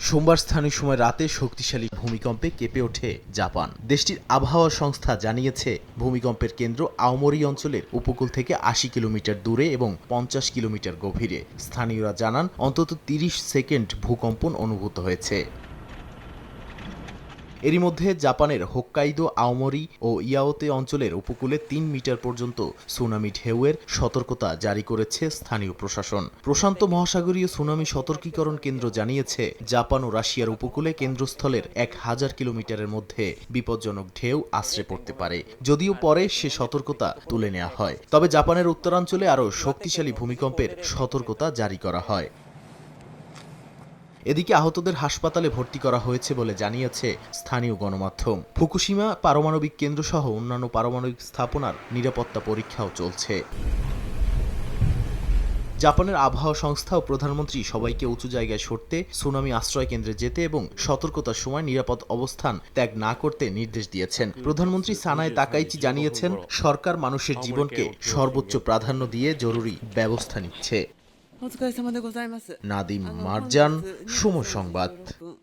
সোমবার স্থানীয় সময় রাতে শক্তিশালী ভূমিকম্পে কেঁপে ওঠে জাপান। দেশটির আবহাওয়া সংস্থা জানিয়েছে, ভূমিকম্পের কেন্দ্র আওমরি অঞ্চলের উপকূল থেকে আশি কিলোমিটার দূরে এবং পঞ্চাশ কিলোমিটার গভীরে। স্থানীয়রা জানান, অন্তত তিরিশ সেকেন্ড ভূকম্পন অনুভূত হয়েছে। এরই মধ্যে জাপানের হোক্কাইদো, আওমরি ও ইয়াওতে অঞ্চলের উপকূলে তিন মিটার পর্যন্ত সুনামি ঢেউয়ের সতর্কতা জারি করেছে স্থানীয় প্রশাসন। প্রশান্ত মহাসাগরীয় সুনামি সতর্কীকরণ কেন্দ্র জানিয়েছে, জাপান ও রাশিয়ার উপকূলে কেন্দ্রস্থলের এক হাজার কিলোমিটারের মধ্যে বিপজ্জনক ঢেউ আশ্রে পড়তে পারে, যদিও পরে সে সতর্কতা তুলে নেওয়া হয়। তবে জাপানের উত্তরাঞ্চলে আরও শক্তিশালী ভূমিকম্পের সতর্কতা জারি করা হয়। এদিকে আহতদের হাসপাতালে ভর্তি করা হয়েছে বলে জানিয়েছে স্থানীয় গণমাধ্যম। ফুকুশিমা পারমাণবিক কেন্দ্র সহ অন্যান্য পারমাণবিক স্থাপনার নিরাপত্তা পরীক্ষাও চলছে। জাপানের আবহাওয়া সংস্থা ও প্রধানমন্ত্রী সবাইকে উঁচু জায়গায় সরতে, সুনামি আশ্রয় কেন্দ্রে যেতে এবং সতর্কতার সময় নিরাপদ অবস্থান ত্যাগ না করতে নির্দেশ দিয়েছেন। প্রধানমন্ত্রী সানায় তাকাইচি জানিয়েছেন, সরকার মানুষের জীবনকে সর্বোচ্চ প্রাধান্য দিয়ে জরুরি ব্যবস্থা নিচ্ছে। お疲れ様でございます。ナディム・マルジャン、シュモ・ションバット。